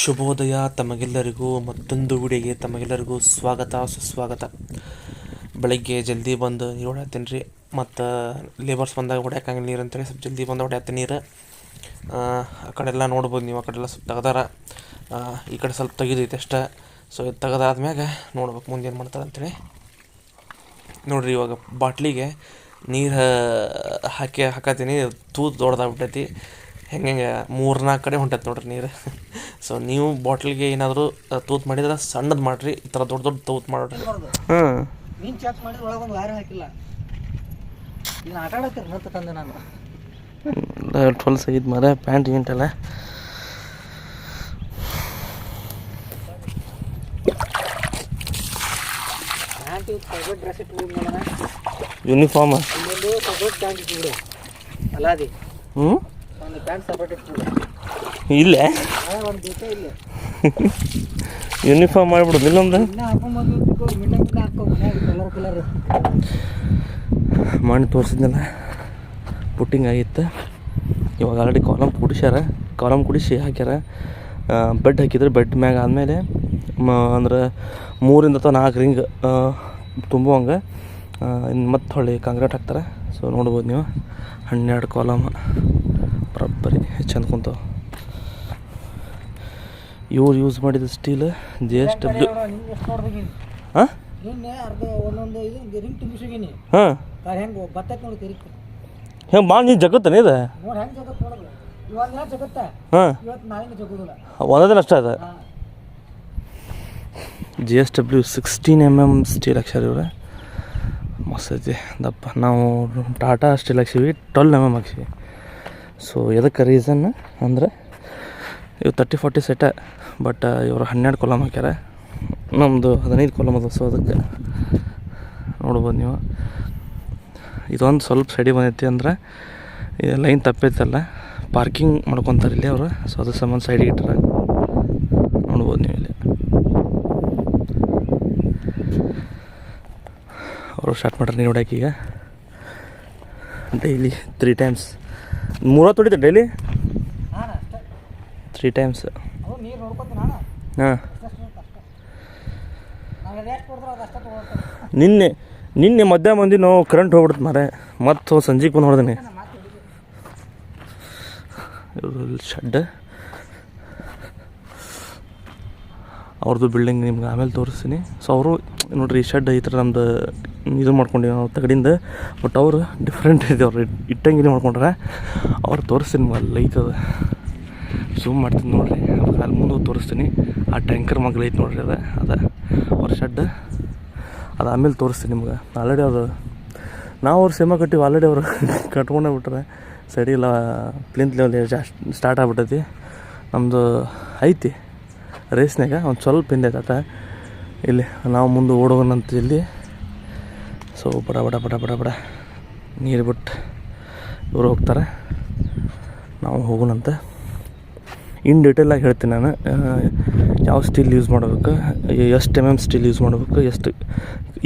ಶುಭೋದಯ ತಮಗೆಲ್ಲರಿಗೂ ಮತ್ತೊಂದು ವಿಡಿಯೋಗೆ ತಮಗೆಲ್ಲರಿಗೂ ಸ್ವಾಗತ, ಸುಸ್ವಾಗತ. ಬೆಳಗ್ಗೆ ಜಲ್ದಿ ಬಂದು ನೀರು ಹೊಡ್ಯಾತೀನಿ ರೀ ಮತ್ತು ಲೇಬರ್ಸ್ ಬಂದಾಗ ಹೊಡ್ಯಾಕಂಗಿಲ್ಲ ನೀರು ಅಂತೇಳಿ ಸ್ವಲ್ಪ ಜಲ್ದಿ ಬಂದು ಹೊಡ್ಯಾತೀನಿ ನೀರು. ಆ ಕಡೆಲ್ಲ ನೋಡ್ಬೋದು ನೀವು, ಆ ಕಡೆಲ್ಲ ಸ್ವಲ್ಪ ತೆಗ್ದಾರ. ಈ ಕಡೆ ಸ್ವಲ್ಪ ತೆಗೆದೈತೆ ಅಷ್ಟೇ. ಸೊ ಇದು ತೆಗೆದಾದ್ಮ್ಯಾಗ ನೋಡ್ಬೇಕು ಮುಂದೆ ಏನು ಮಾಡ್ತಾರೆ ಅಂತೇಳಿ. ನೋಡಿರಿ ಇವಾಗ ಬಾಟ್ಲಿಗೆ ನೀರು ಹಾಕಿ ಹಾಕತ್ತೀನಿ. ತೂತು ದೊಡ್ಡದಾಗ್ಬಿಟ್ಟೈತಿ. ಹೆಂಗೆ ಮೂರು ನಾಲ್ಕು ಕಡೆ ಹೊಂಟೈತೆ ನೋಡ್ರಿ ನೀರು. ಸೊ ನೀವು ಬಾಟ್ಲಿಗೆ ಏನಾದರೂ ತೂತು ಮಾಡಿದ್ರೆ ಸಣ್ಣದು ಮಾಡಿರಿ ಈ ಥರ ದೊಡ್ಡ ದೊಡ್ಡ ತೂತು ಮಾಡ್ರಿ ಹಾಂ ಮೀನು ಚೆಕ್ ಮಾಡಿದ್ರೆ ಒಳಗೆ ಒಂದು ವಾರ ಹಾಕಿಲ್ಲ. ಈಗ ಆಟ ಆಡತ್ತೀರಿ ಮತ್ತೆ ತಂದೆ ನಾನು. ಟ್ವೆಲ್ ಆಗಿದ್ದು ಮರ ಪ್ಯಾಂಟ್ ಗೀಂಟಲ್ಲ ಯೂನಿಫಾರ್ಮ್ ಅಲ್ಲಾದಿ ಹ್ಞೂ ಇಲ್ಲೇ? ಯೂನಿಫಾರ್ಮ್ ಮಾಡಿಬಿಡೋದು ಇಲ್ಲೊಂದು? ಮಣ್ಣು ತೋರಿಸಿದ್ನಲ್ಲ ಪುಟ್ಟಿಂಗ್ ಆಗಿತ್ತು. ಇವಾಗ ಆಲ್ರೆಡಿ ಕಾಲಮ್ ಕುಡಿಸ್ಯಾರ ಕಾಲಮ್ ಕುಡಿಸಿ ಹಾಕ್ಯಾರ. ಬೆಡ್ ಹಾಕಿದ್ರೆ ಬೆಡ್ ಮ್ಯಾಗ ಆದಮೇಲೆ ಮ ಅಂದ್ರೆ ಮೂರಿಂದ ಅಥವಾ ನಾಲ್ಕು ರಿಂಗ್ ತುಂಬುವಂಗೆ ಇನ್ನು ಮತ್ತೆ ಹೊಳ್ಳಿ ಕಾಂಕ್ರೀಟ್ ಹಾಕ್ತಾರೆ. ಸೊ ನೋಡ್ಬೋದು ನೀವು. ಹನ್ನೆರಡು ಕಾಲಮ್ ಬರೋಬ್ಬರಿ ಚಂದ ಕುಂತಾವ ಇವ್ರು ಯೂಸ್ ಮಾಡಿದ ಸ್ಟೀಲ್ ಜಿ ಎಸ್ ಡಬ್ಲ್ಯೂ ಹಾಂ. ಹಾಂ ಹೆಂಗೆ ಭಾಳ ನೀನು ಜಗತ್ತನೇ ಇದೆ? ಹಾಂ. ಇವತ್ತು ನಾಳಿನ ಜಗುದಿಲ್ಲ. ಒಂದೇ ದಿನ ಅಷ್ಟೇ ಅದ. G S W sixteen M M steel ಅಕ್ಷರ ಇವ್ರೆ. ಮಸ್ತ್ ಐತಿ. ದಪ್ಪ ನಾವು ಟಾಟಾ ಸ್ಟೀಲ್ ಹಾಕ್ಸೀವಿ ಟ್ವೆಲ್ ಎಂ ಎಂ ಹಾಕ್ಸೀವಿ. ಸೊ ಎದಕ್ಕೆ ರೀಸನ್ ಅಂದ್ರೆ ಇವು ತರ್ಟಿ ಫಾರ್ಟಿ ಸೆಟ ಬಟ್ ಇವರು ಹನ್ನೆರಡು ಕೊಲಮ್ ಹಾಕ್ಯಾರ. ನಮ್ಮದು ಹದಿನೈದು ಕೊಲಮ್ ಅದ ಸೊ ಅದಕ್ಕೆ ನೋಡ್ಬೋದು ನೀವು ಇದೊಂದು ಸ್ವಲ್ಪ ಸೈಡಿಗೆ ಬಂದೈತಿ ಅಂದ್ರೆ ಲೈನ್ ತಪ್ಪೈತಲ್ಲ ಪಾರ್ಕಿಂಗ್ ಮಾಡ್ಕೊತಾರೆ ಇಲ್ಲಿ ಅವರು. ಸೊ ಅದ್ರ ಸಂಬಂಧ ಸೈಡಿಗೆ ಇಟ್ಟರೆ ನೋಡ್ಬೋದು ನೀವು ಇಲ್ಲಿ. ಅವರು ಸ್ಟಾರ್ಟ್ ಮಾಡ್ರಿ ನೀರು ಹೊಡ್ಯಾಕ ಈಗ ಡೈಲಿ ತ್ರೀ ಟೈಮ್ಸ್ ಮೂರತ್ತು ಹೊಡಿತ ಡೈಲಿ? ತ್ರೀ ಟೈಮ್ಸ್ ಹಾಂ. ನಿನ್ನೆ ನಿನ್ನೆ ಮಧ್ಯಾಹ್ನ ಮಂದಿ ನಾವು ಕರೆಂಟ್ ಹೋಗ್ಬಿಡುತ್ತೆ ಮಾರೆ. ಮತ್ತು ಸಂಜೆಗೆ ಬಂದು ಹೊಡೆದಿನಿ ಶೆಡ್ ಅವ್ರದ್ದು ಬಿಲ್ಡಿಂಗ್ ನಿಮ್ಗೆ ಆಮೇಲೆ ತೋರಿಸ್ತೀನಿ. ಸೊ ಅವರು ನೋಡ್ರಿ ಶೆಡ್ ಈ ಥರ ನಮ್ದು ಇದು ಮಾಡ್ಕೊಂಡಿವಿ ನಾವು ತಗಡಿಂದ ಬಟ್ ಅವರು ಡಿಫ್ರೆಂಟ್ ಇದೆ ಅವ್ರು ಇಟ್ಟಂಗಿನೇ ಮಾಡ್ಕೊಂಡ್ರೆ. ಅವ್ರು ತೋರಿಸ್ತೀನಿ ಅಲ್ಲಿ ಅದು. ಝೂಮ್ ಮಾಡ್ತೀನಿ ನೋಡಿರಿ. ಅಲ್ಲಿ ಮುಂದೆ ತೋರಿಸ್ತೀನಿ. ಆ ಟ್ಯಾಂಕರ್ ಮಗ್ಳು ಐತೆ ನೋಡಿರಿ ಅದು, ಅದ. ಅವ್ರ ಶೆಡ್ ಅದು ಆಮೇಲೆ ತೋರಿಸ್ತೀನಿ ನಿಮ್ಗೆ. ಆಲ್ರೆಡಿ ಅದು ನಾವು ಅವ್ರು ಸಿನಿಮಾ ಕಟ್ಟಿವಿ ಆಲ್ರೆಡಿ ಅವರು ಕಟ್ಕೊಂಡೇ ಬಿಟ್ರೆ ಸರಿ ಇಲ್ಲ ಪ್ಲಿಂತ್ ಲೆವೆಲ್ ಜಾಸ್ತಿ ಸ್ಟಾರ್ಟ್ ಆಗ್ಬಿಟ್ಟೈತಿ. ನಮ್ಮದು ಐತಿ. ರೇಸ್ನಾಗ ಒಂದು ಸ್ವಲ್ಪ ಹಿಂದೆ ಆಟ ಇಲ್ಲಿ ನಾವು ಮುಂದೆ ಓಡೋಣಂತ ಇಲ್ಲಿ. ಸೊ ಬಡ ಬಡ ಬಡ ಬಡ ಬಡ ನೀರು ಬಿಟ್ಟು ಇವರು ಹೋಗ್ತಾರೆ. ನಾವು ಹೋಗೋಣಂತ ಇನ್ ಡೀಟೇಲಾಗಿ ಹೇಳ್ತೀನಿ ನಾನು. ಯಾವ ಸ್ಟೀಲ್ ಯೂಸ್ ಮಾಡಬೇಕು, ಎಷ್ಟು ಎಂ ಎಂ ಸ್ಟೀಲ್ ಯೂಸ್ ಮಾಡಬೇಕು, ಎಷ್ಟು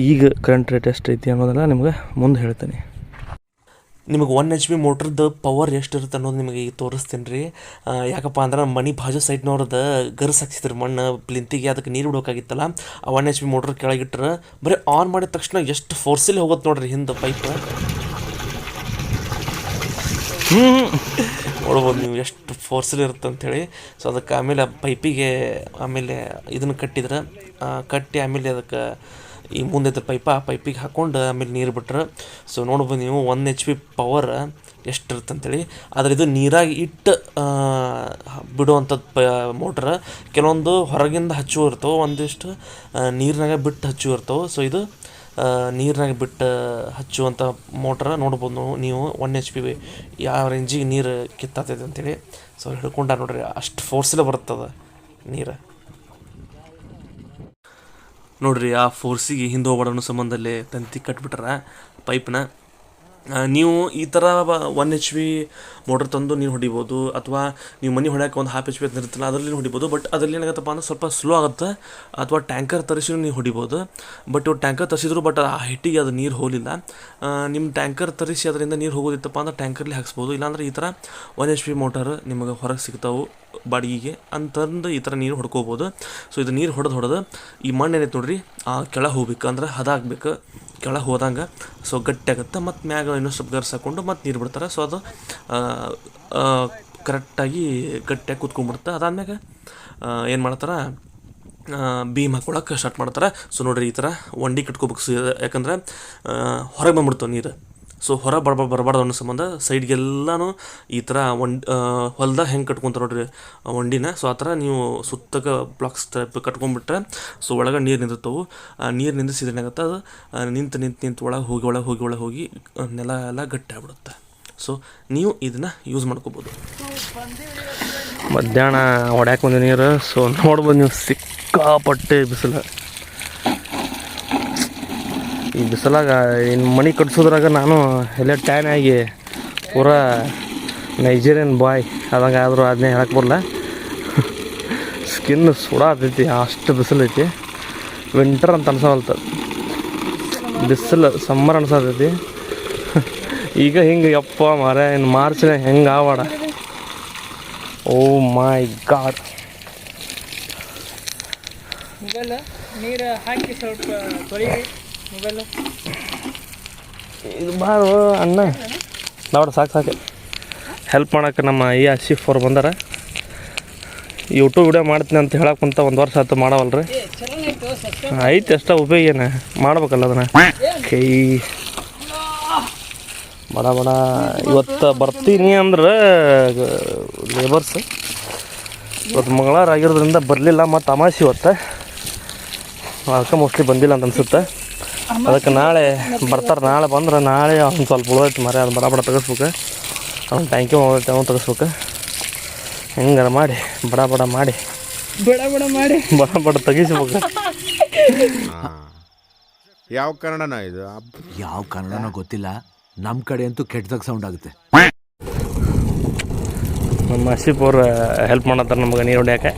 ಈಗ ಕರೆಂಟ್ ರೇಟ್ ಎಷ್ಟು ಐತಿ ಅನ್ನೋದೆಲ್ಲ ನಿಮ್ಗೆ ಮುಂದೆ ಹೇಳ್ತೀನಿ. ನಿಮಗೆ ಒನ್ ಎಚ್ ಪಿ ಮೋಟ್ರದ್ದು ಪವರ್ ಎಷ್ಟು ಇರುತ್ತೆ ಅನ್ನೋದು ನಿಮಗೆ ಈಗ ತೋರಿಸ್ತೀನಿ ರೀ. ಯಾಕಪ್ಪ ಅಂದ್ರೆ ನಮ್ಮ ಮನೆ ಬಾಜು ಸೈಡ್ನವ್ರದ್ದು ಗರ್ಸ್ ಹಾಕ್ಸಿದ್ರು ಮಣ್ಣು ಪ್ಲಿಂತಿಗೆ ಅದಕ್ಕೆ ನೀರು ಬಿಡೋಕ್ಕಾಗಿತ್ತಲ್ಲ ಆ ಒನ್ ಎಚ್ ಬಿ ಮೋಟ್ರ್ ಕೆಳಗಿಟ್ರೆ. ಬರೀ ಆನ್ ಮಾಡಿದ ತಕ್ಷಣ ಎಷ್ಟು ಫೋರ್ಸಲ್ಲಿ ಹೋಗುತ್ತೆ ನೋಡ್ರಿ ಹಿಂದೆ ಪೈಪ್ ನೋಡ್ಬೋದು ನೀವು ಎಷ್ಟು ಫೋರ್ಸಲ್ಲಿ ಇರುತ್ತೆ ಅಂಥೇಳಿ ಸೊ ಅದಕ್ಕೆ ಆಮೇಲೆ ಪೈಪಿಗೆ ಆಮೇಲೆ ಇದನ್ನು ಕಟ್ಟಿದ್ರೆ. ಕಟ್ಟಿ ಆಮೇಲೆ ಅದಕ್ಕೆ ಈ ಮುಂದೆ ಪೈಪ ಪೈಪಿಗೆ ಹಾಕ್ಕೊಂಡು ಆಮೇಲೆ ನೀರು ಬಿಟ್ರೆ. ಸೊ ನೋಡ್ಬೋದು ನೀವು ಒನ್ ಎಚ್ ಪಿ ಪವರ್ ಎಷ್ಟಿರುತ್ತೆ ಅಂತೇಳಿ ಆದರೆ ಇದು ನೀರಾಗಿ ಇಟ್ಟು ಬಿಡುವಂಥದ್ದು ಪ ಮೋಟ್ರ್ ಕೆಲವೊಂದು ಹೊರಗಿಂದ ಹಚ್ಚುವ ಇರ್ತವೆ, ಒಂದಿಷ್ಟು ನೀರಿನಾಗ ಬಿಟ್ಟು ಹಚ್ಚು ಇರ್ತವೆ. ಸೊ ಇದು ನೀರಿನಾಗ ಬಿಟ್ಟು ಹಚ್ಚುವಂಥ ಮೋಟ್ರ್ ನೋಡ್ಬೋದು ನೀವು ಒನ್ ಎಚ್ ಪಿ ಯಾವ ರೇಂಜಿಗೆ ನೀರು ಕಿತ್ತಾತೈತೆ ಅಂತೇಳಿ. ಸೊ ಹಿಡ್ಕೊಂಡ ನೋಡ್ರಿ, ಅಷ್ಟು ಫೋರ್ಸಲ್ಲೇ ಬರ್ತದೆ ನೀರು. ನೋಡ್ರಿ, ಆ ಫೋರ್ಸಿಗೆ ಹಿಂದೆ ಹೋಗ್ಬಾರ್ದು ಸಂಬಂಧಲ್ಲಿ ತಂತಿ ಕಟ್ಬಿಟ್ರ ಪೈಪ್ನ ನೀವು ಈ ಥರ ಒನ್ ಎಚ್ ಪಿ ಮೋಟ್ರ್ ತಂದು ನೀವು ಹೊಡಿಬೋದು, ಅಥವಾ ನೀವು ಮನೆ ಹೊಡ್ಯಾಕೆ ಒಂದು ಹಾಫ್ ಎಚ್ ಪಿ ಅಂತ ಇರುತ್ತಲ್ಲ, ಅದರಲ್ಲಿ ಹೊಡಿಬೋದು ಬಟ್ ಅದರಲ್ಲಿ ಏನಾಗತ್ತಪ್ಪ ಅಂದ್ರೆ ಸ್ವಲ್ಪ ಸ್ಲೋ ಆಗುತ್ತೆ, ಅಥವಾ ಟ್ಯಾಂಕರ್ ತರಿಸಿ ನೀವು ಹೊಡಿಬೋದು. ಬಟ್ ಇವ್ರು ಟ್ಯಾಂಕರ್ ತರಿಸಿದ್ರು ಬಟ್ ಆ ಹಿಟ್ಟಿಗೆ ಅದು ನೀರು ಹೋಗಲಿಲ್ಲ. ನಿಮ್ಮ ಟ್ಯಾಂಕರ್ ತರಿಸಿ ಅದರಿಂದ ನೀರು ಹೋಗೋದಿತ್ತಪ್ಪ ಅಂದ್ರೆ ಟ್ಯಾಂಕರ್ಲಿ ಹಾಕ್ಸ್ಬೋದು, ಇಲ್ಲಾಂದ್ರೆ ಈ ಥರ ಒನ್ ಎಚ್ ಪಿ ಮೋಟರ್ ನಿಮಗೆ ಹೊರಗೆ ಸಿಗ್ತಾವೆ. ಬಾಡಿಗೆಗೆ ಅಂತಂದು ಈ ಥರ ನೀರು ಹೊಡ್ಕೋಬೋದು. ಸೊ ಇದು ನೀರು ಹೊಡೆದು ಹೊಡೆದು ಈ ಮಣ್ಣು ಏನೈತೆ ನೋಡ್ರಿ, ಆ ಕೆಳ ಹೋಗ್ಬೇಕು ಅಂದ್ರೆ ಹದ ಕೆಳ ಹೋದಂಗೆ ಸೊ ಗಟ್ಟಿ ಆಗುತ್ತೆ. ಮತ್ತು ಮ್ಯಾಗ ಇನ್ನೊಂದು ಸ್ವಲ್ಪ ಗರ್ಸ್ ಹಾಕ್ಕೊಂಡು ಮತ್ತು ನೀರು ಬಿಡ್ತಾರೆ. ಸೊ ಅದು ಕರೆಕ್ಟಾಗಿ ಗಟ್ಟಿಯಾಗಿ ಕೂತ್ಕೊಂಡ್ಬಿಡುತ್ತೆ. ಅದಾದ್ಮ್ಯಾಗ ಏನು ಮಾಡ್ತಾರೆ ಬೀಮ್ ಹಾಕೊಳಕ್ಕೆ ಸ್ಟಾರ್ಟ್ ಮಾಡ್ತಾರೆ. ಸೊ ನೋಡ್ರಿ ಈ ಥರ ಒಂಡಿ ಕಟ್ಕೋಬೇಕು. ಯಾಕಂದ್ರೆ ಹೊರಗೆ ಬಂದ್ಬಿಡ್ತಾವೆ ನೀರು. ಸೊ ಹೊರ ಬರ ಬರಬಾರ್ದು ಅನ್ನೋ ಸಂಬಂಧ ಸೈಡ್ಗೆಲ್ಲನೂ ಈ ಥರ ಒಂಡ್ ಹೊಲ್ದಾಗ ಹೆಂಗೆ ಕಟ್ಕೊಂತಾರೆ ನೋಡ್ರಿ ಒಂಡಿನ. ಸೊ ಆ ಥರ ನೀವು ಸುತ್ತಕ ಬ್ಲಾಕ್ಸ್ ಟೈಪ್ ಕಟ್ಕೊಂಡ್ಬಿಟ್ರೆ ಸೊ ಒಳಗೆ ನೀರು ನಿಂತಿರ್ತವೆ ಆ ನೀರು ನಿಂದಿಸಿದ್ರೆ ಏನಾಗುತ್ತೆ ಅದು ನಿಂತು ನಿಂತು ನಿಂತು ಒಳಗೆ ಹೋಗಿ ಒಳಗೆ ಹೋಗಿ ಒಳಗೆ ಹೋಗಿ ನೆಲ ಎಲ್ಲ ಗಟ್ಟಿ ಆಗ್ಬಿಡುತ್ತೆ. ಸೊ ನೀವು ಇದನ್ನು ಯೂಸ್ ಮಾಡ್ಕೋಬೋದು. ಮಧ್ಯಾಹ್ನ ಹೊಡ್ಯಾಕ ನೀರು. ಸೊ ನೋಡ್ಬೋದು ನೀವು ಸಿಕ್ಕಾಪಟ್ಟೆ ಬಿಸಿಲು. ಈ ಬಿಸಿಲಾಗ ಇನ್ನು ಮನೆ ಕಟ್ಸೋದ್ರಾಗ ನಾನು ಎಲ್ಲ ಟ್ಯಾನ್ ಆಗಿ ಪೂರ ನೈಜೀರಿಯನ್ ಬಾಯ್ ಅದಂಗೆ ಆದರೂ ಅದನ್ನೇ ಹೇಳಕ್ಕೆ ಬರಲ್ಲ. ಸ್ಕಿನ್ ಸುಡಾತೈತಿ ಅಷ್ಟು ಬಿಸಿಲೈತಿ ವಿಂಟರ್ ಅಂತ ಅನ್ಸವಲ್ತ. ಬಿಸಿಲು ಸಮ್ಮರ್ ಅನ್ಸತೈತಿ. ಈಗ ಹಿಂಗೆ ಯಪ್ಪ ಮರ ಇನ್ನು ಮಾರ್ಚ್ನಾಗ ಹೆಂಗೆ ಆವಾಡ ಓ ಮೈ ಗಾಡ್ ನೀರು ಹಾಕಿ ಸ್ವಲ್ಪ ತೊಳಿ ಇದು ಭಾಳ ಅಣ್ಣ. ನೋಡ ಸಾಕು ಸಾಕು. ಹೆಲ್ಪ್ ಮಾಡೋಕೆ ನಮ್ಮ ಈ ಆಶಿಫ್ ಅವ್ರು ಬಂದಾರ. ಯೂಟ್ಯೂಬ್ ವಿಡಿಯೋ ಮಾಡ್ತೀನಿ ಅಂತ ಹೇಳಕ್ಕೆ ಕುಂತ ಒಂದು ವರ್ಷ ಆಯ್ತು ಮಾಡವಲ್ರಿ. ರೀ ಐತೆ ಸಬ್ಸ್ಕ್ರೈಬ್ ಉಪಯೋಗ ಏನು? ಮಾಡ್ಬೇಕಲ್ಲ ಅದನ್ನ. ಕೈ. ಬಡ ಬಡ. ಇವತ್ತು ಬರ್ತೀನಿ ಅಂದ್ರೆ ಲೇಬರ್ಸ್ ಇವತ್ತು ಮಂಗಳವಾರ ಆಗಿರೋದ್ರಿಂದ ಬರಲಿಲ್ಲ ಮತ್ತು ಅಮಾಸಿ ಇವತ್ತು. ಅದಕ್ಕೆ ಮೋಸ್ಟ್ಲಿ ಬಂದಿಲ್ಲ ಅಂತ ಅನ್ಸುತ್ತೆ. ಅದಕ್ಕೆ ನಾಳೆ ಬರ್ತಾರೆ ನಾಳೆ ಬಂದ್ರೆ ನಾಳೆ ಅವ್ನು ಸ್ವಲ್ಪ ಉಳಿದೈತಿ ಮರ ಅದು ಬಡ ಬಡ ತೆಗಿಸ್ಬೇಕು. ಅವ್ನು ಟ್ಯಾಂಕಿ ಹೋಗೈತೆ ಅವ್ನು ತೆಗಿಸ್ಬೇಕು. ಹೆಂಗಾರ ಮಾಡಿ ಬಡ ಬಡ ಮಾಡಿ. ಬಡ ಬಡ ಮಾಡಿ. ಬಡ ಬಡ ತೆಗಿಸ್ಬೇಕು ಯಾವ ಕನ್ನಡನ ಇದು. ಯಾವ ಕನ್ನಡನೋ ಗೊತ್ತಿಲ್ಲ. ನಮ್ಮ ಕಡೆ ಅಂತೂ ಕೆಟ್ಟದಾಗ ಸೌಂಡ್ ಆಗುತ್ತೆ. ನಮ್ಮ ಅಶೀಪ್ ಅವ್ರು ಹೆಲ್ಪ್ ಮಾಡತ್ತಾರೆ ನಮಗೆ ನೀರು ಹೊಡ್ಯಾಕೆ.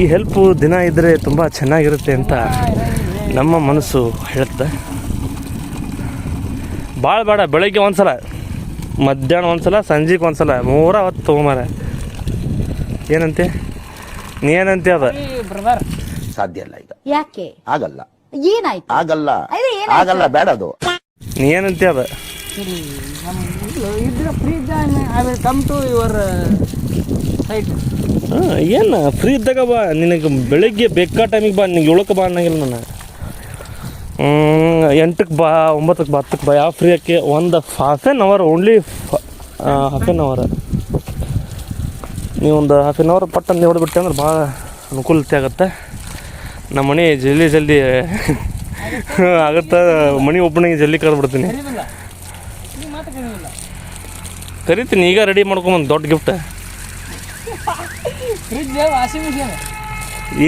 ಈ ಹೆಲ್ಪು ದಿನ ಇದ್ದರೆ ತುಂಬ ಚೆನ್ನಾಗಿರುತ್ತೆ ಅಂತ ನಮ್ಮ ಮನಸ್ಸು ಹೇಳುತ್ತೆ. ಭಾಳ ಬೇಡ ಬೆಳಗ್ಗೆ ಒಂದು ಸಲ ಮಧ್ಯಾಹ್ನ ಒಂದು ಸಲ ಸಂಜೆಗೆ ಒಂದು ಸಲ ಮೂರ ಹೊತ್ತು ತೊಗೊಂಬಾರ. ಏನಂತೆ? ನೀ ಏನಂತೆ ಅದ? ಬ್ರದರ್ ಸಾಧ್ಯ ಇಲ್ಲ ಈಗ. ಯಾಕೆ? ಆಗಲ್ಲ. ಏನಾಯ್ತು? ಆಗಲ್ಲ. ಆಗಲ್ಲ ಬೇಡ ಅದು. ನೀ ಏನಂತೆ ಅದ? ಇದ್ರ free I will come to your site ಹಾಂ ಏನು ಫ್ರೀ ಇದ್ದಾಗ ಬಾ ನಿನಗೆ ಬೆಳಿಗ್ಗೆ ಬೇಕಾ ಟೈಮಿಗೆ ಬಾ ನಿನಗೆ ಏಳಕ್ಕೆ ಬಾ ಅನ್ನಂಗಿಲ್ಲ ನಾನು. ಎಂಟಕ್ಕೆ ಬಾ ಒಂಬತ್ತಕ್ಕೆ ಬಾ ಹತ್ತಕ್ಕೆ ಬಾ. ಯಾವ ಫ್ರೀ ಆಕೆ? ಒಂದು half an hour only half an hour ನೀವು ಒಂದು ಹಾಫ್ ಆ್ಯನ್ ಅವರ್ ಪಟ್ಟ ನೋಡಿಬಿಟ್ಟೆ ಅಂದ್ರೆ ಭಾಳ ಅನುಕೂಲತೆ ಆಗುತ್ತೆ. ನಮ್ಮ ಮನೆ ಜಲ್ದಿ ಜಲ್ದಿ ಆಗುತ್ತೆ. ಮನೆ ಓಪನಿಂಗ್ ಜಲ್ದಿ ಕರೆದ್ಬಿಡ್ತೀನಿ. ಕರಿತೀನಿ ಈಗ ರೆಡಿ ಮಾಡ್ಕೊಂಬಂದು ದೊಡ್ಡ ಗಿಫ್ಟ್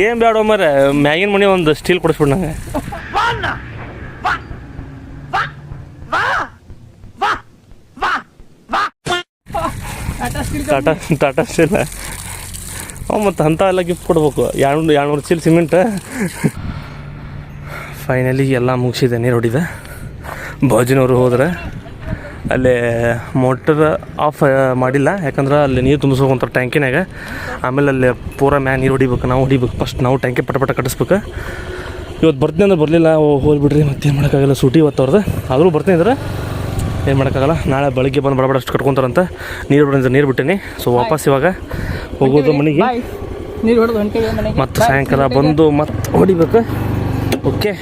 ಏನು ಬೇಡ ಮರ ಮ್ಯಾಗಿನ ಮನೆ ಒಂದು ಸ್ಟೀಲ್ ಕೊಡಿಸ್ಬಿಡ್ ನಂಗೆ. ಟಾಟಾ Va! ಟಾಟಾ ಟಾಟಾ ಸ್ಟೀಲ್ ಅವು ಮತ್ತು ಅಂಥ ಎಲ್ಲ ಗಿಫ್ಟ್ ಕೊಡ್ಬೇಕು. ಎರಡು ಎರಡುನೂರು ಚೀಲ ಸಿಮೆಂಟ್ ಫೈನಲಿ ಎಲ್ಲ ಮುಗಿಸಿದೆ ನೀರು ಹೊಡಿದೆ. ಬಾಜಿನವರು ಹೋದ್ರೆ ಅಲ್ಲಿ ಮೋಟರ್ ಆಫ್ ಮಾಡಿಲ್ಲ. ಯಾಕಂದ್ರೆ ಅಲ್ಲಿ ನೀರು ತುಂಬಿಸ್ಕೊಂತಾರೆ ಟ್ಯಾಂಕಿನಾಗ ಆಮೇಲೆ ಅಲ್ಲಿ ಪೂರ ಮ್ಯಾಗ ನೀರು ಹೊಡಿಬೇಕು ನಾವು ಹೊಡಿಬೇಕು. ಫಸ್ಟ್ ನಾವು ಟ್ಯಾಂಕಿ ಪಟ ಪಟ ಕಟ್ಟಿಸ್ಬೇಕು ಇವತ್ತು ಬರ್ತೀನಿ ಅಂದ್ರೆ ಬರಲಿಲ್ಲ. ಹೋಗ್ಬಿಡ್ರಿ ಮತ್ತೇನು ಮಾಡೋಕ್ಕಾಗಲ್ಲ. ಸೂಟಿ ಇವತ್ತು ಅವ್ರದ್ದು ಆದರೂ ಬರ್ತೀನಿ ಅಂದ್ರೆ ಏನು ಮಾಡೋಕ್ಕಾಗಲ್ಲ. ನಾಳೆ ಬೆಳಗ್ಗೆ ಬಂದು ಬಡಬಡ ಅಷ್ಟು ಕಟ್ಕೊತಾರಂತ. ನೀರು ಬಿಡ ನೀರು ಬಿಟ್ಟೀನಿ. ಸೊ ವಾಪಸ್ ಇವಾಗ ಹೋಗೋದು ಮನೆಗೆ. ಮತ್ತು ಸಾಯಂಕಾಲ ಬಂದು ಮತ್ತೆ ಹೊಡಿಬೇಕು. ಓಕೆ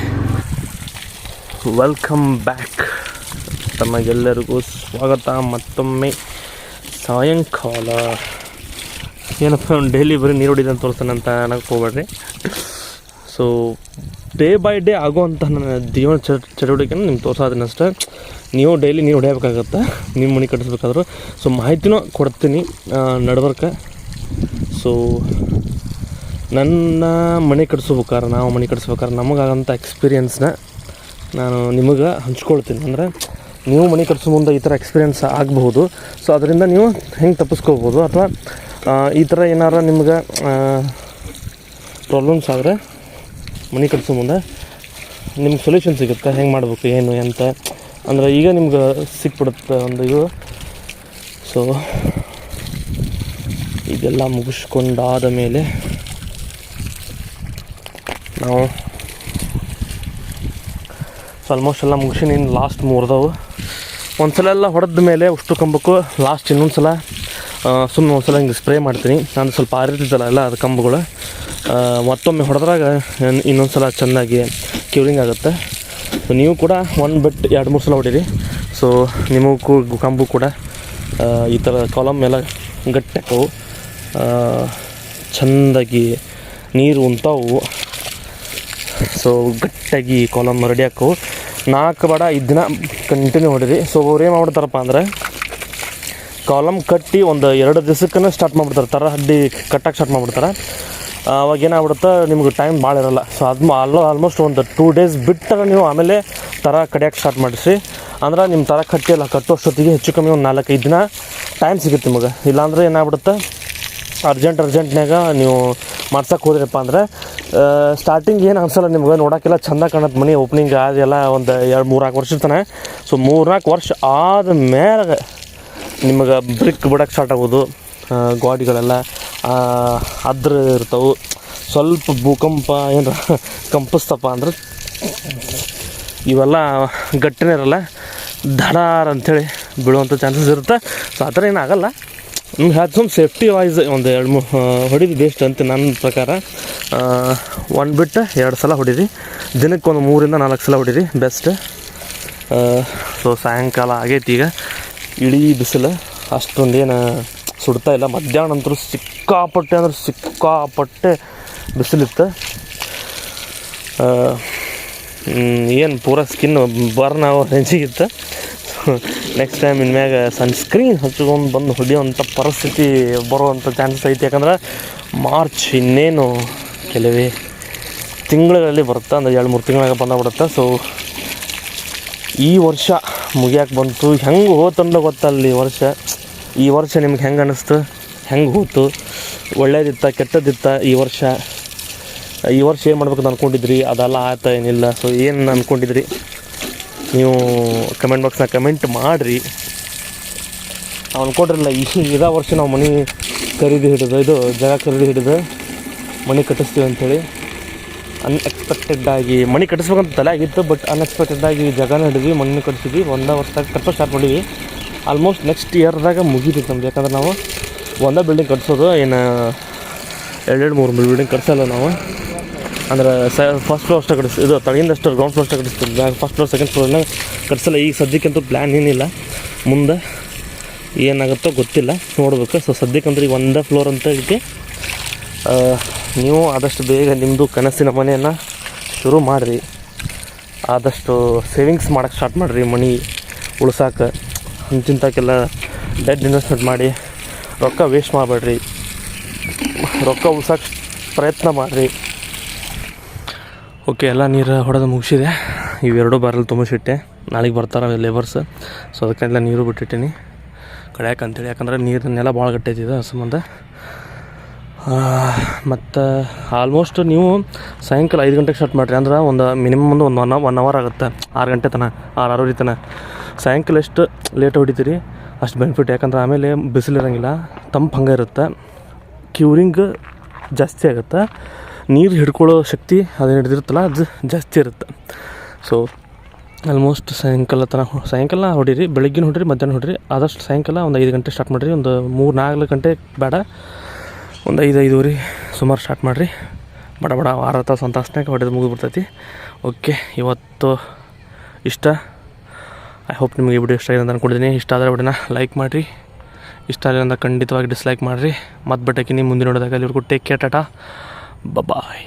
ವೆಲ್ಕಮ್ ಬ್ಯಾಕ್ ತಮಗೆಲ್ಲರಿಗೂ ಸ್ವಾಗತ. ಮತ್ತೊಮ್ಮೆ ಸಾಯಂಕಾಲ. ಏನಪ್ಪ ಅವ್ನು ಡೈಲಿ ಬರೀ ನೀರು ಹೊಡಿದಂತ ತೋರಿಸ್ತಾನಂತ ಅಂತ ಅನ್ನಕ್ಕೆ ಹೋಗ್ಬೇಡ್ರಿ. ಸೊ ಡೇ ಬೈ ಡೇ ಆಗುವಂಥ ನನ್ನ ಜೀವನ ಚಟ ಚಟುವಟಿಕೆನ ನಿಮ್ಗೆ ತೋರ್ಸೋದನ್ನ ಅಷ್ಟೇ ನೀವು ಡೈಲಿ ನೀವು ಹೊಡೆಯಬೇಕಾಗತ್ತೆ. ನಿಮ್ಮ ಮನೆ ಕಟ್ಟಿಸ್ಬೇಕಾದ್ರು. ಸೊ ಮಾಹಿತಿನೂ ಕೊಡ್ತೀನಿ ನಡ್ಬರ್ಕ ಸೊ ನನ್ನ ಮನೆ ಕಟ್ಸ್ಬೇಕಾರೆ ನಾವು ಮನೆ ಕಟ್ಸ್ಬೇಕಾದ್ರೆ ನಮಗಾಗಂಥ ಎಕ್ಸ್ಪೀರಿಯನ್ಸ್ನ ನಾನು ನಿಮಗೆ ಹಂಚ್ಕೊಳ್ತೀನಿ. ಅಂದರೆ ನೀವು ಮನೆ ಕಟ್ಸೋ ಮುಂದೆ ಈ ಥರ ಎಕ್ಸ್ಪೀರಿಯೆನ್ಸ್ ಆಗಬಹುದು. ಸೊ ಅದರಿಂದ ನೀವು ಹೆಂಗೆ ತಪ್ಪಿಸ್ಕೋಬೋದು ಅಥವಾ ಈ ಥರ ಏನಾರ ನಿಮ್ಗೆ ಪ್ರಾಬ್ಲಮ್ಸ್ ಆದರೆ ಮನೆ ಕಟ್ಸೋ ಮುಂದೆ ನಿಮ್ಗೆ ಸೊಲ್ಯೂಷನ್ ಸಿಗುತ್ತೆ, ಹೆಂಗೆ ಮಾಡಬೇಕು, ಏನು ಅಂತ ಅಂದ್ರೆ ಈಗ ನಿಮ್ಗೆ ಸಿಕ್ಬಿಡುತ್ತೆ ಒಂದು ಇದು. ಸೊ ಇದೆಲ್ಲ ಮುಗಿಸ್ಕೊಂಡಾದ ಮೇಲೆ ನಾವು ಸೊ ಆಲ್ಮೋಸ್ಟ್ ಎಲ್ಲ ಮುಗಿಸಿ ಇನ್ನು ಲಾಸ್ಟ್ ಮೂರ್ದವು. ಒಂದು ಸಲ ಎಲ್ಲ ಹೊಡೆದ ಮೇಲೆ ಉಷ್ಟು ಕಂಬಕ್ಕೂ ಲಾಸ್ಟ್ ಇನ್ನೊಂದು ಸಲ ಸುಮ್ಮನೆ ಒಂದು ಸಲ ಹಿಂಗೆ ಸ್ಪ್ರೇ ಮಾಡ್ತೀನಿ. ನಾನು ಸ್ವಲ್ಪ ಆರಿದ್ದಲ್ಲ ಎಲ್ಲ ಅದು ಕಂಬಗಳು. ಮತ್ತೊಮ್ಮೆ ಹೊಡೆದ್ರಾಗ ಇನ್ನೊಂದು ಸಲ ಚೆನ್ನಾಗಿ ಕ್ಯೂರಿಂಗ್ ಆಗುತ್ತೆ. ಸೊ ನೀವು ಕೂಡ ಒಂದು ಬೆಟ್ ಎರಡು ಮೂರು ಸಲ ಹೊಡೀರಿ. ಸೊ ನಿಮಗೂ ಗುಕಾಂಬು ಕಂಬು ಕೂಡ ಈ ಥರ ಕಾಲಮ್ ಎಲ್ಲ ಗಟ್ಟಿ ಚೆಂದಾಗಿ ನೀರು ಉಂತಾವು. ಸೊ ಗಟ್ಟಿಯಾಗಿ ಕಾಲಮ್ ರೆಡಿ ಹಾಕವು. ನಾಲ್ಕು ಬಡ ಐದು ದಿನ ಕಂಟಿನ್ಯೂ ಹೊಡೀರಿ. ಸೊ ಅವ್ರು ಏನು ಮಾಡ್ತಾರಪ್ಪ ಅಂದ್ರೆ ಕಾಲಮ್ ಕಟ್ಟಿ ಒಂದು ಎರಡು ದಿವಸಕ್ಕೂ ಸ್ಟಾರ್ಟ್ ಮಾಡಿಬಿಡ್ತಾರೆ. ತರ ಹಡ್ಡಿ ಕಟ್ಟಕ್ಕೆ ಸ್ಟಾರ್ಟ್ ಮಾಡಿಬಿಡ್ತಾರೆ. ಅವಾಗ ಏನಾಗ್ಬಿಡುತ್ತೆ, ನಿಮ್ಗೆ ಟೈಮ್ ಭಾಳ ಇರೋಲ್ಲ. ಸೊ ಅದು ಅಲ್ಲೋ ಆಲ್ಮೋಸ್ಟ್ ಒಂದು ಟೂ ಡೇಸ್ ಬಿಟ್ಟರೆ ನೀವು ಆಮೇಲೆ ಥರ ಕಡಿಯೋಕೆ ಸ್ಟಾರ್ಟ್ ಮಾಡಿಸಿ. ಅಂದ್ರೆ ನಿಮ್ಮ ಥರ ಕಟ್ಟಿಲ್ಲ ಕಟ್ಟುವಷ್ಟೊತ್ತಿಗೆ ಹೆಚ್ಚು ಕಮ್ಮಿ ಒಂದು ನಾಲ್ಕೈದು ದಿನ ಟೈಮ್ ಸಿಗುತ್ತೆ ನಿಮಗೆ. ಇಲ್ಲಾಂದ್ರೆ ಏನಾಗ್ಬಿಡುತ್ತೆ ಅರ್ಜೆಂಟ್ ಅರ್ಜೆಂಟ್ನಾಗ ನೀವು ಮಾಡ್ಸೋಕೆ ಹೋದ್ರಪ್ಪ ಅಂದ್ರೆ ಸ್ಟಾರ್ಟಿಂಗ್ ಏನು ಅನ್ಸಲ್ಲ ನಿಮ್ಗೆ, ನೋಡೋಕ್ಕೆಲ್ಲ ಚಂದ ಕಾಣತ್ತೆ ಮನೆ ಓಪನಿಂಗ್ ಆದೆಲ್ಲ ಒಂದು ಎರಡು ಮೂರು ನಾಲ್ಕು ವರ್ಷ ಇರ್ತಾನೆ. ಸೊ ಮೂರ್ನಾಲ್ಕು ವರ್ಷ ಆದ ಮೇಲೆ ನಿಮಗೆ ಬ್ರಿಕ್ ಬಿಡಕ್ಕೆ ಸ್ಟಾರ್ಟ್ ಆಗೋದು ಗಾಡಿಗಳೆಲ್ಲ ಅದ್ರ ಇರ್ತವೆ. ಸ್ವಲ್ಪ ಭೂಕಂಪ ಏನಾರ ಕಂಪಿಸ್ತಪ್ಪ ಅಂದ್ರೆ ಇವೆಲ್ಲ ಗಟ್ಟಿನೇ ಇರಲ್ಲ ಧಡಾರ್ ಅಂಥೇಳಿ ಬೀಳುವಂಥ ಚಾನ್ಸಸ್ ಇರುತ್ತೆ. ಸೊ ಆ ಥರ ಏನಾಗಲ್ಲ ನಿಮ್ಗೆ ಸುಮ್ ಸೇಫ್ಟಿ ವೈಸ್ ಒಂದು ಎರಡು ಮೂ ಹೊಡಿದು ಬೆಸ್ಟ್ ಅಂತ ನನ್ನ ಪ್ರಕಾರ. ಒಂದು ಬಿಟ್ಟು ಎರಡು ಸಲ ಹೊಡೀರಿ. ದಿನಕ್ಕೆ ಒಂದು ಮೂರಿಂದ ನಾಲ್ಕು ಸಲ ಹೊಡೀರಿ ಬೆಸ್ಟ್ ಸೊ ಸಾಯಂಕಾಲ ಆಗೈತಿ ಈಗ. ಇಡೀ ಬಿಸಿಲು ಅಷ್ಟೊಂದೇನು ಸುಡ್ತಾ ಇಲ್ಲ. ಮಧ್ಯಾಹ್ನ ಅಂತೂ ಸಿಕ್ಕಾಪಟ್ಟೆ ಅಂದ್ರೆ ಸಿಕ್ಕಾಪಟ್ಟೆ ಬಿಸಿಲಿತ್ತು. ಏನು ಪೂರ ಸ್ಕಿನ್ ಬರ್ನ್ ಆಗೋ ನೆಕ್ಸ್ಟ್ ಟೈಮ್ ಇನ್ಮ್ಯಾಗ ಸನ್ಸ್ಕ್ರೀನ್ ಹಚ್ಕೊಂಡು ಬಂದು ಹೊಡಿಯೋವಂಥ ಪರಿಸ್ಥಿತಿ ಬರುವಂಥ ಚಾನ್ಸಸ್ ಐತಿ. ಯಾಕಂದ್ರೆ ಮಾರ್ಚ್ ಇನ್ನೇನು ಕೆಲವೇ ತಿಂಗಳಲ್ಲಿ ಬರುತ್ತೆ? ಅಂದರೆ ಎರಡು, ಮೂರು ತಿಂಗಳಾಗ ಬಂದಾಗ್ಬಿಡುತ್ತೆ ಸೊ ಈ ವರ್ಷ ಮುಗಿಯಕ್ಕೆ ಬಂತು. ಹೆಂಗೆ ಹೋತಂದ್ರೆ ಗೊತ್ತಲ್ಲ ಈ ವರ್ಷ. ಈ ವರ್ಷ ನಿಮ್ಗೆ ಹೆಂಗೆ ಅನ್ನಿಸ್ತು ಹೆಂಗೆ ಹೋಯ್ತು? ಒಳ್ಳೇದಿತ್ತ, ಕೆಟ್ಟದಿತ್ತ ಈ ವರ್ಷ? ಈ ವರ್ಷ ಏನು ಮಾಡ್ಬೇಕಂತ ಅಂದ್ಕೊಂಡಿದ್ರಿ ಅದೆಲ್ಲ ಆಯ್ತಾ ಏನಿಲ್ಲ. ಸೊ ಏನು ಅಂದ್ಕೊಂಡಿದ್ರಿ ನೀವು ಕಮೆಂಟ್ ಬಾಕ್ಸ್ನಾಗ ಕಮೆಂಟ್ ಮಾಡಿರಿ. ಅಂದ್ಕೊಂಡಿರಲಿಲ್ಲ ಈ ಇದೇ ವರ್ಷ ನಾವು ಮನೆ ಖರೀದಿ ಹಿಡಿದು, ಇದು ಜಾಗ ಖರೀದಿ ಹಿಡಿದು ಮನೆ ಕಟ್ಟಿಸ್ತೀವಿ ಅಂಥೇಳಿ ಅನ್ಎಕ್ಸ್ಪೆಕ್ಟೆಡ್ ಆಗಿ ಮನೆ ಕಟ್ಟಿಸ್ಬೇಕಂತ ತಲೆ ಆಗಿತ್ತು ಬಟ್ ಅನ್ಎಕ್ಸ್ಪೆಕ್ಟೆಡ್ ಆಗಿ ಜಾಗನ ಹಿಡಿದ್ವಿ ಮಣ್ಣು ಕಟ್ಟಿಸಿದ್ವಿ. ಒಂದೇ ವರ್ಷದಾಗ ಕಟ್ಟೋ ಸ್ಟಾರ್ಟ್ ಮಾಡಿದ್ವಿ. ಆಲ್ಮೋಸ್ಟ್ ನೆಕ್ಸ್ಟ್ ಇಯರ್ದಾಗ ಮುಗಿತೈತೆ ನಮ್ದು. ಯಾಕಂದ್ರೆ ನಾವು ಒಂದೇ ಬಿಲ್ಡಿಂಗ್ ಕಟ್ಸೋದು ಏನು ಎರಡೆರಡು ಮೂರು ಬಿಲ್ಡಿಂಗ್ ಕಟ್ಸಲ್ಲ ನಾವು. ಅಂದ್ರೆ ಸ ಫಸ್ಟ್ ಫ್ಲೋರ್ ಅಷ್ಟೇ ಕಟ್ಸಿ ಇದು ತಳಿಯಿಂದಷ್ಟು ಗ್ರೌಂಡ್ ಫ್ಲೋರ್ ಅಷ್ಟೇ ಕಟ್ಸ್ತೀವಿ. ಫಸ್ಟ್ ಫ್ಲೋರ್ ಸೆಕೆಂಡ್ ಫ್ಲೋರ್ನ ಕಟ್ಸಲ್ಲ. ಈಗ ಸದ್ಯಕ್ಕಂತೂ ಪ್ಲ್ಯಾನ್ ಏನಿಲ್ಲ. ಮುಂದೆ ಏನಾಗುತ್ತೋ ಗೊತ್ತಿಲ್ಲ. ನೋಡ್ಬೇಕು. ಸೊ ಸದ್ಯಕ್ಕಂದ್ರೆ ಈಗ ಒಂದೇ ಫ್ಲೋರ್ ಅಂತ ಇದೆ ಆ, ನೀವು ಆದಷ್ಟು ಬೇಗ ನಿಮ್ಮದು ಕನಸಿನ ಮನೆಯನ್ನು ಶುರು ಮಾಡಿರಿ. ಆದಷ್ಟು ಸೇವಿಂಗ್ಸ್ ಮಾಡೋಕ್ಕೆ ಸ್ಟಾರ್ಟ್ ಮಾಡಿರಿ. ಮನಿ ಉಳ್ಸಾಕ. ಇಂತಿಂತಕ್ಕೆಲ್ಲ ಡೆಡ್ ಇನ್ವೆಸ್ಟ್ಮೆಂಟ್ ಮಾಡಿ ರೊಕ್ಕ ವೇಸ್ಟ್ ಮಾಡಬೇಡ್ರಿ. ರೊಕ್ಕ ಉಳ್ಸಕ್ಕೆ ಪ್ರಯತ್ನ ಮಾಡಿರಿ. ಓಕೆ ಎಲ್ಲ ನೀರು ಹೊಡೆದು ಮುಗಿಸಿದೆ. ಇವೆರಡೂ ಬಾರಲ್ಲಿ ತುಂಬಿಸಿಟ್ಟೆ. ನಾಳೆಗೆ ಬರ್ತಾರೆ ಲೇಬರ್ಸ್ ಸೊ ಅದಕ್ಕೆಲ್ಲ ನೀರು ಬಿಟ್ಟಿಟ್ಟೀನಿ. ಕಡ್ಯಾಕ ಅಂತೇಳಿ, ಯಾಕಂದ್ರೆ ನೆಲ ಭಾಳ ಗಟ್ಟೈತಿದೆ ಆ ಸಂಬಂಧ ಮತ್ತು ಆಲ್ಮೋಸ್ಟ್ ನೀವು ಸಾಯಂಕಾಲ ಐದು ಗಂಟೆಗೆ ಸ್ಟಾರ್ಟ್ ಮಾಡಿರಿ, ಅಂದ್ರೆ ಒಂದು ಮಿನಿಮಮ್ ಒಂದು ಒಂದು ಒನ್ ಒನ್ ಅವರ್ ಆಗುತ್ತೆ, ಆರು ಗಂಟೆ ತನಕ ಆರು ಆರೂವರೆ ತನಕ ಸಾಯಂಕಾಲ ಎಷ್ಟು ಲೇಟ್ ಹೊಡಿತೀರಿ, ಅಷ್ಟು ಬೆನಿಫಿಟ್ ಯಾಕಂದ್ರೆ ಆಮೇಲೆ ಬಿಸಿಲು ಇರೋಂಗಿಲ್ಲ, ತಂಪು ಹಂಗೆ ಇರುತ್ತೆ ಕ್ಯೂರಿಂಗ್ ಜಾಸ್ತಿ ಆಗುತ್ತೆ, ನೀರು ಹಿಡ್ಕೊಳ್ಳೋ ಶಕ್ತಿ ಅದೇನು ಹಿಡಿದಿರುತ್ತಲ್ಲ, ಅದು ಜಾಸ್ತಿ ಇರುತ್ತೆ. ಸೊ ಆಲ್ಮೋಸ್ಟ್ ಸಾಯಂಕಾಲ ತನಕ ಸಾಯಂಕಾಲ ಹೊಡೀರಿ, ಬೆಳಗ್ಗಿನ ಹೊಡಿರಿ ಮಧ್ಯಾಹ್ನ ಹೊಡಿರಿ, ಆದಷ್ಟು ಸಾಯಂಕಾಲ ಒಂದು ಐದು ಗಂಟೆ ಸ್ಟಾರ್ಟ್ ಮಾಡಿರಿ, ಒಂದು ಮೂರು ನಾಲ್ಕು ಗಂಟೆ ಬೇಡ ಒಂದು ಐದು ಐದೂವರೆ ಸುಮಾರು ಸ್ಟಾರ್ಟ್ ಮಾಡಿರಿ. ಬಡ ಬಡ ಆರು ತಾಸು ಒಂದು ತಾಸನಾಗ ಹೊಡೆದು ಮುಗಿದ್ಬಿಡ್ತೈತಿ. ಓಕೆ ಇವತ್ತು ಇಷ್ಟ. ಐ ಹೋಪ್ ನಿಮಗೆ ವಿಡಿಯೋ ಇಷ್ಟ ಆಗಿದೆ ಅಂತ ಅಂದ್ಕೊಂಡಿದ್ದೀನಿ ಇಷ್ಟ ಆದರೆ ವಿಡಿಯೋನ ಲೈಕ್ ಮಾಡಿರಿ. ಇಷ್ಟ ಆಗಿಲ್ಲ ಅಂತ ಖಂಡಿತವಾಗಿ ಡಿಸ್ಲೈಕ್ ಮಾಡಿರಿ. ಮತ್ತೆ ಬಟ್ಟಕ್ಕೆ ಮುಂದಿನ ನೋಡಿದಾಗ ಅಲ್ಲಿವರೆಗೂ ಟೇಕ್ ಕೇರ್ ಟಾಟಾ ಬಾಯ್